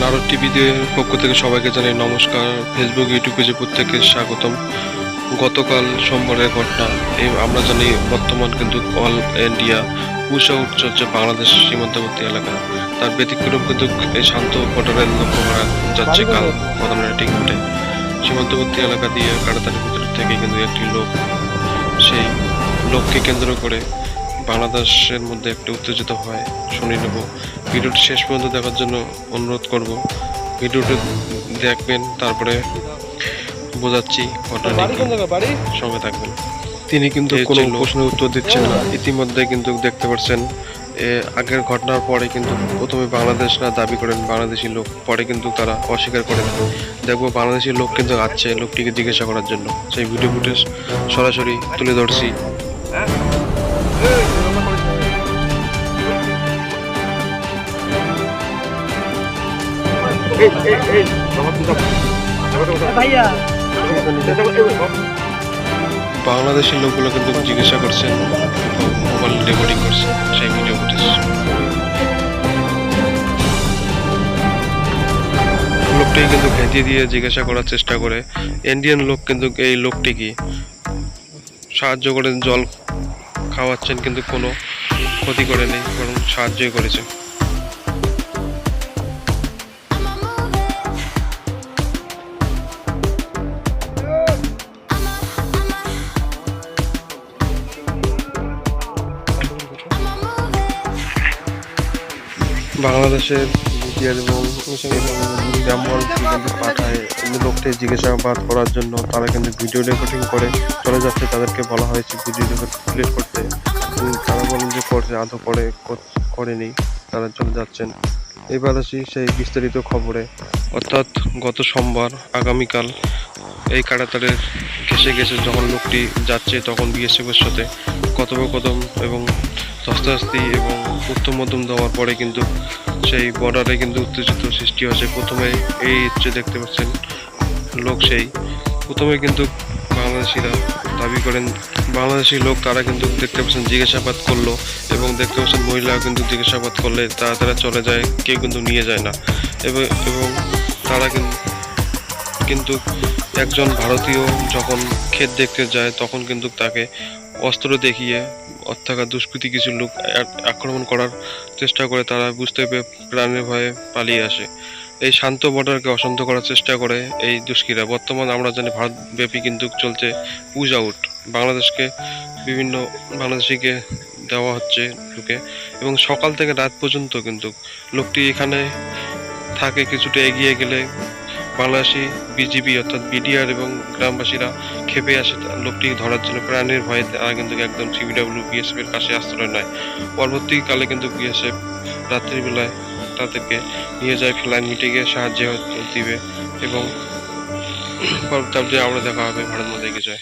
নারদ টিভিদের পক্ষ থেকে সবাইকে জানাই নমস্কার। ফেসবুক ইউটিউব পেজে প্রত্যেককে স্বাগতম। গতকাল সোমবারের ঘটনা, এই আমরা জানি বর্তমান কিন্তু অল ইন্ডিয়া পুশ আউট চলছে বাংলাদেশ সীমান্তবর্তী এলাকা। তার ব্যতিক্রম কিন্তু এই শান্ত বর্ডারের লক্ষ্য করা যাচ্ছে কাল বদলের টিকিটে সীমান্তবর্তী এলাকা দিয়ে কাটাতারের ভিতর থেকে কিন্তু একটি লোক, সেই লোককে কেন্দ্র করে বাংলাদেশের মধ্যে একটি উত্তেজিত হয়। শুনে নেব। ভিডিওটি শেষ পর্যন্ত দেখার জন্য অনুরোধ করব। ভিডিওটি দেখবেন তারপরে বোঝাচ্ছি সঙ্গে থাকবেন। তিনি কিন্তু কোনো প্রশ্নের উত্তর দিচ্ছেন না। ইতিমধ্যে কিন্তু দেখতে পাচ্ছেন এ, আগের ঘটনার পরে কিন্তু প্রথমে বাংলাদেশ না দাবি করেন বাংলাদেশি লোক। পরে কিন্তু তারা অস্বীকার করেন দেখব বাংলাদেশি লোক কিন্তু আসছে লোকটিকে জিজ্ঞাসা করার জন্য। সেই ভিডিও ফুটেজ সরাসরি তুলে ধরছি। বাংলাদেশের লোকগুলো কিন্তু জিজ্ঞাসা করছেন মোবাইল রেকর্ডিং করছে, সেই ভিডিও ফুটেজ লোকটিকে কিন্তু ভেতিয়ে দিয়ে জিজ্ঞাসা করার চেষ্টা করে ইন্ডিয়ান লোক কিন্তু এই লোকটিকে সাহায্য করে জল খাওয়াচ্ছেন কিন্তু কোনো ক্ষতি করেনি, বরং সাহায্যই করেছে। বাংলাদেশের মিডিয়ার এবং ব্যামল কিন্তু পাঠায় লোকটি জিজ্ঞাসাবাদ করার জন্য তারা কিন্তু ভিডিও রেকর্ডিং করে, চলে যাচ্ছে তাদেরকে বলা হয়েছে ভিডিও রেকর্ড করতে। তারা বলেন যে করছে আদৌ করে করেনি, তারা চলে যাচ্ছেন। এবার আসি সেই বিস্তারিত খবরে। অর্থাৎ গত সোমবার, আগামীকাল এই কাটাতারের ঘেসে ঘেসে যখন লোকটি যাচ্ছে তখন বিএসএফের সাথে কথোপকথন এবং ধস্তাধস্তি এবং উত্তম মধ্যম দেওয়ার পরে কিন্তু সেই বর্ডারে কিন্তু উত্তেজিত সৃষ্টি হয়েছে প্রথমে এই হচ্ছে দেখতে পাচ্ছেন লোক সেই। প্রথমে কিন্তু বাংলাদেশিরা দাবি করেন, বাংলাদেশি লোক তারা কিন্তু দেখতে পাচ্ছেন জিজ্ঞাসাবাদ করল এবং দেখতে পাচ্ছেন মহিলাও কিন্তু জিজ্ঞাসাবাদ করলে তারা তারা চলে যায়, কেউ কিন্তু নিয়ে যায় না। এবং এবং তারা কিন্তু কিন্তু একজন ভারতীয় যখন ক্ষেত দেখতে যায় তখন কিন্তু তাকে অস্ত্র দেখিয়ে অর্থাৎ দুষ্কৃতী কিছু লোক আক্রমণ করার চেষ্টা করে, তারা বুঝতে পেরে প্রাণের ভয়ে পালিয়ে আসে। এই শান্ত বর্ডারকে অশান্ত করার চেষ্টা করে এই দুষ্কৃরা বর্তমান আমরা জানি ভারতব্যাপী কিন্তু চলছে পুজ আউট। বাংলাদেশকে, বিভিন্ন বাংলাদেশিকে দেওয়া হচ্ছে লোকে এবং সকাল থেকে রাত পর্যন্ত কিন্তু লোকটি এখানে থাকে, কিছুটা এগিয়ে গেলে বাংলাদেশি বিজিবি অর্থাৎ বিডিআর এবং গ্রামবাসীরা খেপে আসে লোকটিকে ধরার জন্য প্রাণের ভয়ে তারা কিন্তু একদম সিবিডাব্লিউ বিএসএফ এর কাছে আশ্রয় নেয়। পরবর্তীকালে কিন্তু বিএসএফ রাত্রিবেলায় তাদেরকে নিয়ে যায় ফ্লাইন মিটিংয়ে সাহায্য দিবে এবং পরবর্তী আমরা দেখা হবে, ভারত মাতাকে জয়